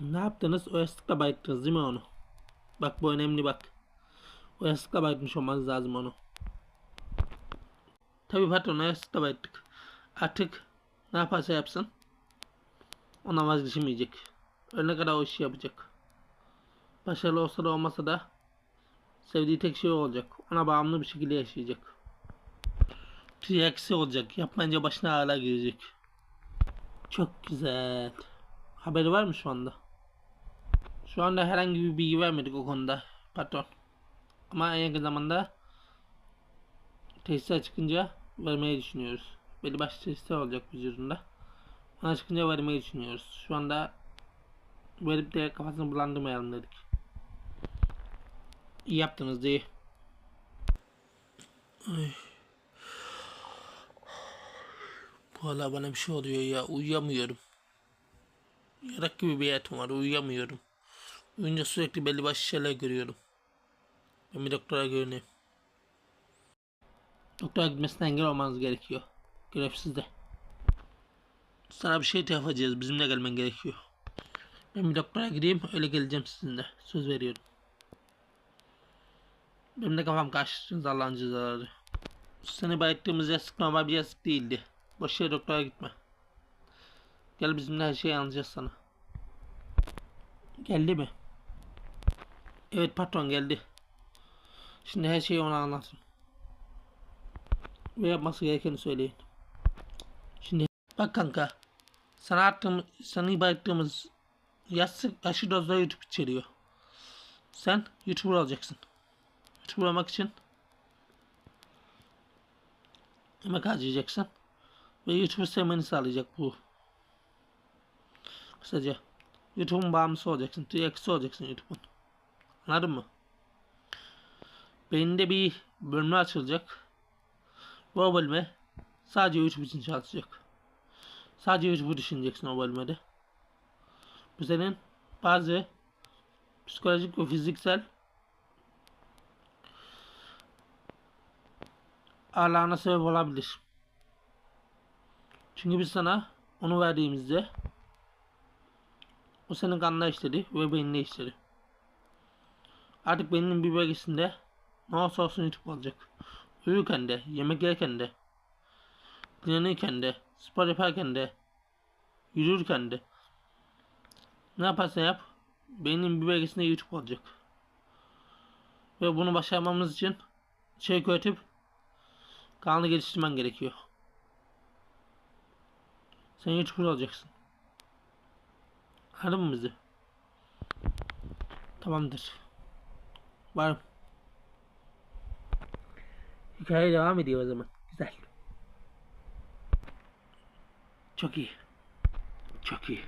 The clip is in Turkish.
Ne yaptınız? O yastıkla bayıttınız değil mi onu? Bak bu önemli bak. O yastıkla bayıtmış olmanız lazım onu. Tabii patron o yastıkla bayıttık. Artık ne yaparsa yapsın. Ona vazgeçemeyecek. Ölene kadar o işi yapacak. Başarılı olsa da olmasa da sevdiği tek şey olacak. Ona bağımlı bir şekilde yaşayacak. Triaksi olacak. Yapmayınca başına ağrılar girecek. Çok güzel. Haberi var mı şu anda? Şu anda herhangi bir bilgi vermedik o konuda patron. Ama en yakın zamanda tesisler çıkınca vermeyi düşünüyoruz. Belli başlı tesisler olacak vücudunda. Ona çıkınca vermeyi düşünüyoruz. Şu anda verip de kafasını bulandırmayalım dedik. İyi yaptınız iyi. Ay. Valla bana bir şey oluyor ya uyuyamıyorum. Yarak gibi bir hayatım var uyuyamıyorum. Uyuyunca sürekli belli başlı şeyler görüyorum. Ben bir doktora görüneyim. Doktora gitmesine engel olmanız gerekiyor. Görevsiz de. Sana bir şey yapacağız. Bizimle gelmen gerekiyor. Ben bir doktora gideyim. Öyle geleceğim sizinle. Söz veriyorum. Benim de kafam karıştınız Allah'ın cezaları. Seni bayıttığımız yastık normal bir yastık değildi. Boş yere doktora gitme. Gel bizimle her şeyi anlatacağız sana. Geldi mi? Evet patron geldi. Şimdi her şeyi ona anlatın. Ve yapması gerekeni söyleyin. Şimdi bak kanka. Sana attığım, sana iba ettiğimiz yastık aşı dozda YouTube içeriyor. Sen YouTuber olacaksın. YouTuber olmak için emek harcayacaksın. Ve YouTube'u sevmeni sağlayacak bu. Kısaca YouTube'un bağımlısı olacaksın. Tüyekisi olacaksın YouTube'un. Anladın mı? Beyninde bir bölme açılacak. Bu bölme sadece YouTube için çalışacak. Sadece YouTube'u düşüneceksin o bölmede. Bu senin bazı psikolojik ve fiziksel ağırlığına sebep olabilir. Çünkü biz sana onu verdiğimizde o senin kanına işledi ve beynine işledi. Artık beyninin bir bölgesinde ne olsa olsun YouTube olacak. Uyurken de, yemek yerken de, dinlenirken de, spor yaparken de, yürürken de. Ne yaparsan yap, beynin bir bölgesinde YouTube olacak. Ve bunu başarmamız için şey üretip kanalını geliştirmen gerekiyor. Sen YouTuber olacaksın. Anladın mı bizi? Tamamdır. Varım. Hikaye devam ediyor o zaman. Güzel. Çok iyi. Çok iyi.